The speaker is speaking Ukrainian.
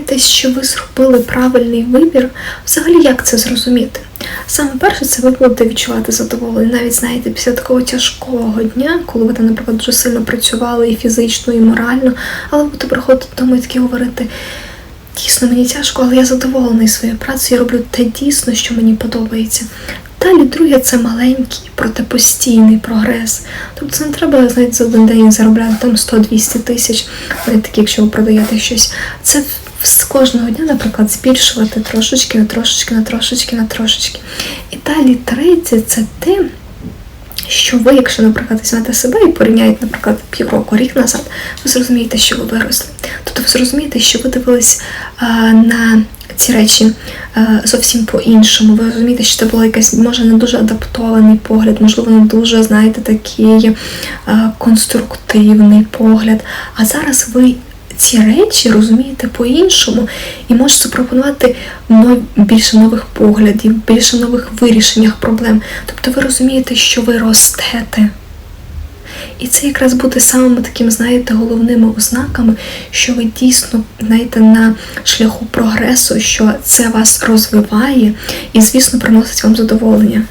знаєте, що ви зробили правильний вибір, взагалі як це зрозуміти? Саме перше, це ви будете відчувати задоволення, навіть знаєте, після такого тяжкого дня, коли ви там, наприклад, дуже сильно працювали і фізично, і морально, але будете приходити додому і такі говорити. Дійсно, мені тяжко, але я задоволений своєю працею, я роблю те дійсно, що мені подобається. Далі, друге, це маленький, проте постійний прогрес. Тобто це не треба, знаєте, за один день заробляти там 100-200 тисяч, навіть такі, якщо ви продаєте щось. Це з кожного дня, наприклад, збільшувати трошечки на трошечки, на трошечки, на трошечки. І далі третє це те, що ви, якщо, наприклад, візьмете себе і порівняєте, наприклад, півроку, рік назад, ви зрозумієте, що ви виросли. Тобто ви зрозумієте, що ви дивились а, на ці речі а, зовсім по-іншому. Ви розумієте, що це було якийсь, може, не дуже адаптований погляд, можливо, не дуже, знаєте, такий а, конструктивний погляд. А зараз ви ці речі розумієте по-іншому і можете запропонувати більше нових поглядів, більше нових вирішеннях проблем. Тобто ви розумієте, що ви ростете. І це якраз буде самими такими, знаєте, головними ознаками, що ви дійсно знаєте, на шляху прогресу, що це вас розвиває і, звісно, приносить вам задоволення.